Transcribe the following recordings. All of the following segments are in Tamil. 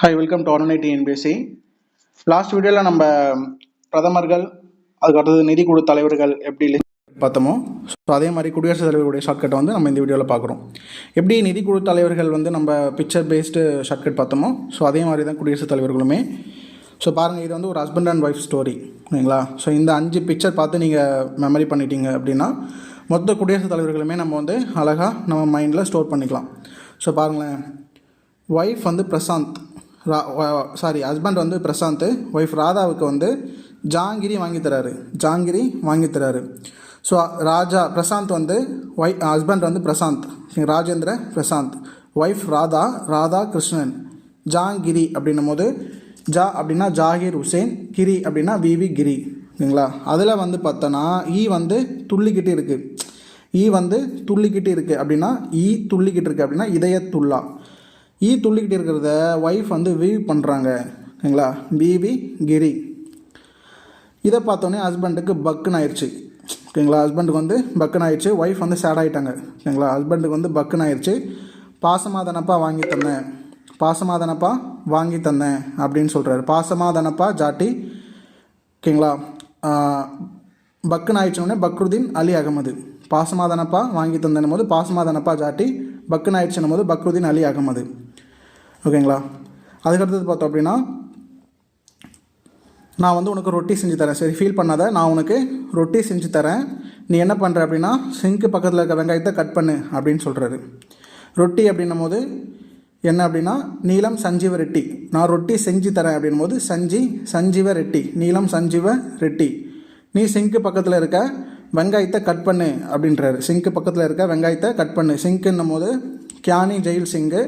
Hi welcome to RNI TNPSC last வீடியோவில் நம்ம பிரதமர்கள் அதுக்கு அடுத்தது நிதிக்குழு தலைவர்கள் எப்படி பார்த்தோமோ ஸோ அதே மாதிரி குடியரசுத் தலைவருடைய ஷார்ட்கட்டை வந்து நம்ம இந்த வீடியோவில் பார்க்குறோம். எப்படி நிதிக்குழு தலைவர்கள் வந்து நம்ம பிக்சர் பேஸ்டு ஷார்ட்கட் பார்த்தோமோ ஸோ அதே மாதிரி தான் குடியரசுத் தலைவர்களுமே. ஸோ பாருங்கள் இது வந்து ஒரு ஹஸ்பண்ட் அண்ட் ஒய்ஃப் ஸ்டோரி ஓகேங்களா ஸோ இந்த அஞ்சு பிக்சர் பார்த்து நீங்கள் மெமரி பண்ணிட்டீங்க அப்படின்னா மொத்த குடியரசுத் தலைவர்களுமே நம்ம வந்து அழகாக நம்ம மைண்டில் ஸ்டோர் பண்ணிக்கலாம். ஸோ பாருங்களேன் ஒய்ஃப் வந்து பிரசாந்த். ரா சாரி ஹஸ்பண்ட் வந்து பிரசாந்த் ஒய்ஃப் ராதாவுக்கு வந்து ஜாங்கிரி வாங்கித்தராரு ஜாங்கிரி வாங்கித்தராரு ஸோ ராஜா பிரசாந்த் வந்து ஒய் ஹஸ்பண்ட் வந்து பிரசாந்த். ராஜேந்திர பிரசாந்த். ஒய்ஃப் ராதா ராதா கிருஷ்ணன். ஜாங்கிரி அப்படின்னும் போது ஜா அப்படின்னா ஜாகிர் ஹுசேன் கிரி அப்படின்னா விவி கிரி. ஓகேங்களா அதில் வந்து பார்த்தோன்னா ஈ வந்து துள்ளிக்கிட்டு இருக்குது ஈ வந்து துள்ளிக்கிட்டு இருக்குது அப்படின்னா ஈ துள்ளிக்கிட்டு இருக்குது அப்படின்னா இதயத்துள்ளா ஈ துள்ளிக்கிட்டு இருக்கிறத ஒய்ஃப் வந்து வீவ் பண்ணுறாங்க ஓகேங்களா? பிவி கிரி இதை பார்த்தோன்னே ஹஸ்பண்டுக்கு பக்குன்னு ஆயிடுச்சு ஓகேங்களா? ஹஸ்பண்டுக்கு வந்து பக்குன்னு ஆயிடுச்சு ஒய்ஃப் வந்து சேட் ஆகிட்டாங்க ஓகேங்களா? ஹஸ்பண்டுக்கு வந்து பக்குன்னு ஆயிடுச்சு பாசமாக தானப்பா வாங்கி தந்தேன். பாசமாக தானப்பா வாங்கி தந்தேன் அப்படின்னு சொல்கிறாரு பாசமாக தானப்பா ஜாட்டி. ஓகேங்களா? பக்குன்னு ஆயிடுச்சோடனே பக்ருதீன் அலி அகமது. பாசமாக தானப்பா வாங்கி தந்தேன் போது பாசமாக தானப்பா ஜாட்டி. பக்குன்னு ஆயிடுச்சுன்னும் போது பக்ருதீன் அலி அகமது. ஓகேங்களா? அதுக்கடுத்தது பார்த்தோம் அப்படின்னா நான் வந்து உனக்கு ரொட்டி செஞ்சு தரேன். சரி ஃபீல் பண்ணாத. நான் உனக்கு ரொட்டி செஞ்சு தரேன். நீ என்ன பண்ணுற அப்படின்னா சிங்க்கு பக்கத்தில் இருக்க வெங்காயத்தை கட் பண்ணு அப்படின்னு சொல்கிறாரு ரொட்டி அப்படின்னும் போது என்ன அப்படின்னா நீலம் சஞ்சீவ ரெட்டி. நான் ரொட்டி செஞ்சு தரேன் அப்படின்னும் போது சஞ்சி சஞ்சீவ ரெட்டி. நீலம் சஞ்சீவ ரெட்டி. நீ சிங்க்கு பக்கத்தில் இருக்க வெங்காயத்தை கட் பண்ணு அப்படின்றாரு. சிங்க்கு பக்கத்தில் இருக்க வெங்காயத்தை கட் பண்ணு. சிங்க்குன்னும் போது கியானி ஜெயில் சிங்கு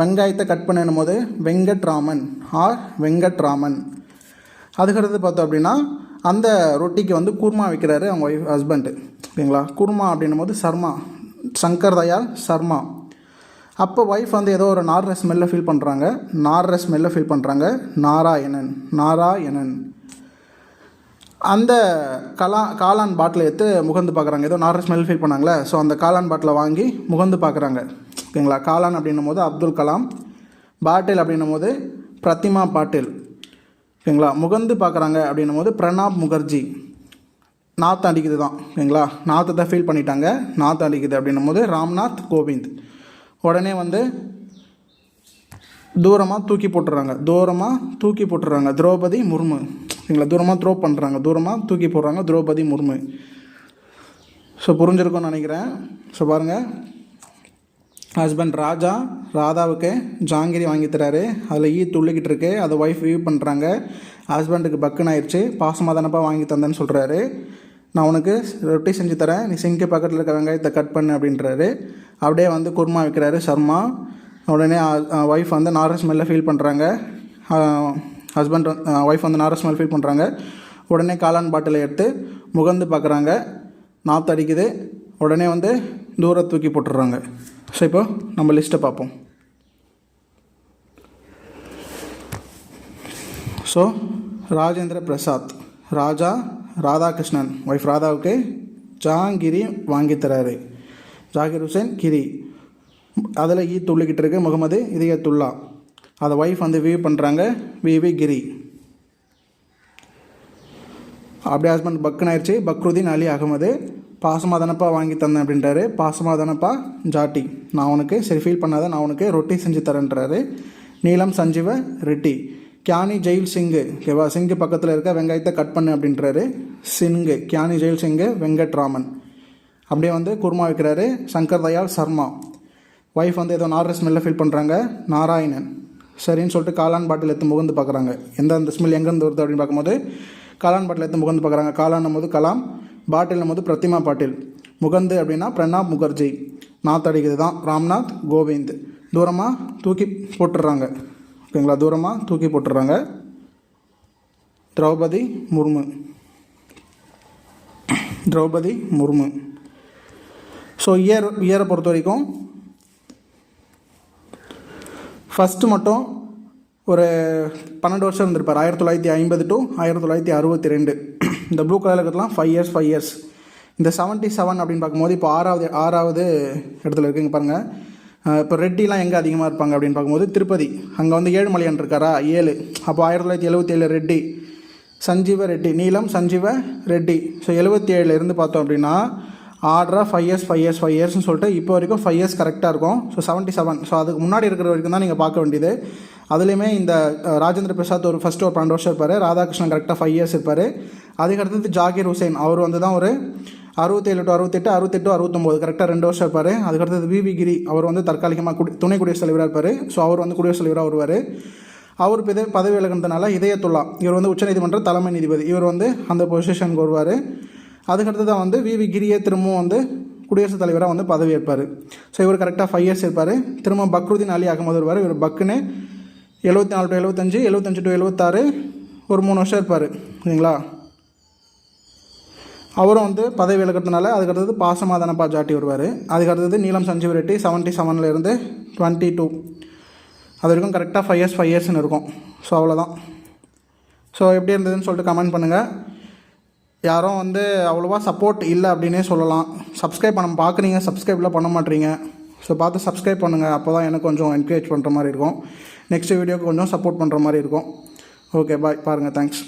வெங்காயத்தை கட் பண்ணணும் போது வெங்கட்ராமன். ஆர் வெங்கட்ராமன். அதுக்கடுத்து பார்த்தோம் அப்படின்னா அந்த ரொட்டிக்கு வந்து கூர்மா வைக்கிறாரு அவங்க ஒய்ஃப் ஹஸ்பண்டு ஓகேங்களா? கூர்மா அப்படின்னும் போது சர்மா. சங்கர் தயாள் சர்மா. அப்போ ஒய்ஃப் வந்து ஏதோ ஒரு நார்ற ஸ்மெல்லை ஃபீல் பண்ணுறாங்க நார ஸ்மெல்லை ஃபீல் பண்ணுறாங்க நாராயணன். நாராயணன். அந்த கலா காளான் பாட்டில் எடுத்து முகந்து பார்க்குறாங்க. ஏதோ நார்ற ஸ்மெல் ஃபீல் பண்ணாங்களே. ஸோ அந்த காளான் பாட்டிலை வாங்கி முகந்து பார்க்குறாங்க. ஓகேங்களா காளான் அப்படின்னும் போது அப்துல் கலாம் பாட்டில் அப்படின்னும் போது பிரதிமா பாட்டில். ஓகேங்களா முகந்து பார்க்குறாங்க அப்படின்னும் போது பிரணாப் முகர்ஜி. நாற்று அடிக்குது தான் ஓகேங்களா நாற்று தான் ஃபீல் பண்ணிட்டாங்க. நாற்று அடிக்குது அப்படின்னும் போது ராம்நாத் கோவிந்த். உடனே வந்து தூரமாக தூக்கி போட்டுறாங்க. தூரமாக தூக்கி போட்டுறாங்க. திரௌபதி முர்மு. ஓகேங்களா தூரமாக த்ரோ பண்ணுறாங்க தூரமாக தூக்கி போடுறாங்க திரௌபதி முர்மு. ஸோ புரிஞ்சிருக்கும்னு நினைக்கிறேன். ஸோ பாருங்கள் ஹஸ்பண்ட் ராஜா ராதாவுக்கு ஜாங்கிரி வாங்கி தராரு அதில் ஈ துள்ளிக்கிட்டு இருக்கு. அதை ஒய்ஃப் வியூ பண்ணுறாங்க ஹஸ்பண்டுக்கு பக்குன்னு ஆயிடுச்சு பாசமாக தானப்பா வாங்கி தந்தேன்னு சொல்கிறாரு நான் உனக்கு ரொட்டி செஞ்சு தரேன். நீ சிங்க்கு பக்கத்தில் இருக்க வெங்காயத்தை கட் பண்ணு அப்படின்றாரு. அப்படியே வந்து குருமா வைக்கிறாரு சர்மா. உடனே ஒய்ஃப் வந்து நார ஸ்மெல்லில் ஃபீல் பண்ணுறாங்க ஹஸ்பண்ட் ஒய்ஃப் வந்து நார ஸ்மெல் ஃபீல் பண்ணுறாங்க உடனே காளான் பாட்டிலை எடுத்து முகந்து பார்க்குறாங்க நாற்று அடிக்குது. உடனே வந்து தூர தூக்கி போட்டுடுறாங்க. ஸோ இப்போ நம்ம லிஸ்ட்டை பார்ப்போம். ஸோ ராஜேந்திர பிரசாத் ராஜா ராதாகிருஷ்ணன் ஒய்ஃப் ராதாவுக்கு ஜாங்கிரி வாங்கி தராரு. ஜாகிர் ஹுசேன் கிரி. அதில் ஈ துள்ளிக்கிட்டு இருக்கு முகமது இதயத்துல்லா அதை ஒய்ஃப் வந்து வியூ பண்ணுறாங்க விவி கிரி. அப்படியே ஹஸ்பண்ட் பக்குன்னு ஆயிடுச்சு. பக்ருதீன் அலி அகமது. பாசமாக தானப்பா வாங்கி தந்தேன் அப்படின்றாரு. பாசமாக தானப்பா ஜாட்டி நான் உனக்கு சரி ஃபீல் பண்ணாத நான் உனக்கு ரொட்டி செஞ்சு தரேன்றாரு. நீலம் சஞ்சீவ ரெட்டி கியானி ஜெயில் சிங்கு ஓகேவா சிங்கு பக்கத்தில் இருக்க வெங்காயத்தை கட் பண்ணு அப்படின்றாரு. சிங்கு கியானி ஜெயில் சிங்கு வெங்கட்ராமன். அப்படியே வந்து குருமா வைக்கிறாரு சங்கர் தயாள் சர்மா. ஒய்ஃப் வந்து ஏதோ நார்ர ஸ்மெல்ல ஃபீல் பண்ணுறாங்க நாராயணன். சரின்னு சொல்லிட்டு காளான் பாட்டில் எடுத்து முகந்து பார்க்குறாங்க எந்த அந்த ஸ்மெல் எங்கேருந்து வருது அப்படின்னு பார்க்கும்போது காளான் பாட்டில் எடுத்து முகந்து பார்க்குறாங்க காளான் போது கலாம் பாட்டில் போது பிரத்திமா பாட்டில். முகந்து அப்படின்னா பிரணாப் முகர்ஜி. நாத்தடிக்கிறது தான் ராம்நாத் கோவிந்த். தூரமாக தூக்கி போட்டுடுறாங்க ஓகேங்களா? தூரமாக தூக்கி போட்டுடுறாங்க திரௌபதி முர்மு. திரௌபதி முர்மு. ஸோ இயர் இயரை பொறுத்த வரைக்கும் ஃபஸ்ட்டு மட்டும் ஒரு பன்னெண்டு வருஷம் இருந்திருப்பார். ஆயிரத்தி தொள்ளாயிரத்தி ஐம்பது டு ஆயிரத்தி தொள்ளாயிரத்தி அறுபத்தி ரெண்டு. இந்த ப்ளூ கலரில் இருக்கிறதுலாம் ஃபைவ் இயர்ஸ் ஃபைவ் இயர்ஸ் இந்த செவன்ட்டி செவன் அப்படின்னு பார்க்கும்போது இப்போ ஆறாவது ஆறாவது இடத்துல இருக்குங்க பாருங்கள் இப்போ ரெட்டிலாம் எங்கே அதிகமாக இருப்பாங்க அப்படின்னு பார்க்கும்போது திருப்பதி. அங்கே வந்து ஏழுமலையான் இருக்காரா? ஏழு. அப்போ ஆயிரத்தி தொள்ளாயிரத்தி எழுபத்தேழு ரெட்டி. சஞ்சீவ ரெட்டி. நீலம் சஞ்சீவ ரெட்டி. ஸோ எழுபத்தி ஏழுலேருந்து பார்த்தோம் அப்படின்னா ஆர்டராக five years five years five இயர்ஸ்னு சொல்லிட்டு இப்போ வரைக்கும் ஃபைவ் இயர்ஸ் கரெக்டாக இருக்கும். ஸோ செவன்ட்டி செவன் ஸோ அதுக்கு முன்னாடி இருக்கிற வரைக்கும் தான் நீங்கள் பார்க்க வேண்டியது. அதுலேயுமே இந்த ராஜேந்திர பிரசாத் ஒரு ஃபஸ்ட்டு ஒரு பன்னெண்டு வருஷம் இருப்பார். ராதாகிருஷ்ணன் கரெக்டாக ஃபைவ் இயர்ஸ் இருப்பார். அதுக்கு அடுத்தது ஜாகிர் ஹுசைன். அவர் வந்து தான் ஒரு அறுபத்தேழு டு அறுபத்தெட்டு அறுபத்தெட்டு அறுபத்தொம்போது கரெக்டாக ரெண்டு வருஷம் இருப்பார். அதுக்கடுத்தது விவி கிரி அவர் வந்து தற்காலிகமாக குடி துணை குடியரசுத் தலைவராக இருப்பார். ஸோ அவர் வந்து குடியரசுத் தலைவராக வருவார். அவர் பதவி பதவி விலகினதுனால இதயத்துல்லா. இவர் வந்து உச்சநீதிமன்ற தலைமை நீதிபதி. இவர் வந்து அந்த பொசிஷனுக்கு வருவார். அதுக்கடுத்து தான் வந்து விவி கிரியே திரும்பவும் வந்து குடியரசுத் தலைவராக வந்து பதவியேற்பார். ஸோ இவர் கரெக்டாக ஃபைவ் இயர்ஸ் இருப்பார். திரும்ப பக்ருதீன் அலி அகமது வருவார். இவர் பக்குன்னு எழுபத்தி நாலு டு எழுபத்தஞ்சு எழுபத்தஞ்சு டு எழுபத்தாறு ஒரு மூணு வருஷம் இருப்பார். சரிங்களா அவரும் வந்து பதவி விலகிறதுனால அதுக்கடுத்தது பாசமாதானப்பா ஜாட்டி வருவார். அதுக்கடுத்தது நீலம் சஞ்சீவ் ரெட்டி செவன்ட்டி செவன்லேருந்து டுவெண்ட்டி டூ அது வரைக்கும் கரெக்டாக ஃபைவ் இயர்ஸ் ஃபைவ் இயர்ஸ்னு இருக்கும். ஸோ அவ்வளோதான் ஸோ எப்படி இருந்ததுன்னு சொல்லிட்டு கமெண்ட் பண்ணுங்கள் யாரும் வந்து அவ்வளோவா சப்போர்ட் இல்லை அப்படின்னே சொல்லலாம். சப்ஸ்கிரைப் பண்ண பார்க்குறீங்க சப்ஸ்கிரைப்லாம் பண்ண மாட்டீங்க. ஸோ பார்த்து சப்ஸ்கிரைப் பண்ணுங்கள் அப்போ தான் எனக்கு கொஞ்சம் என்கரேஜ் பண்ணுற மாதிரி இருக்கும். நெக்ஸ்ட் வீடியோக்கு கொஞ்சம் சப்போர்ட் பண்ணுற மாதிரி இருக்கும். ஓகே பாய் பாருங்கள் தேங்க்ஸ்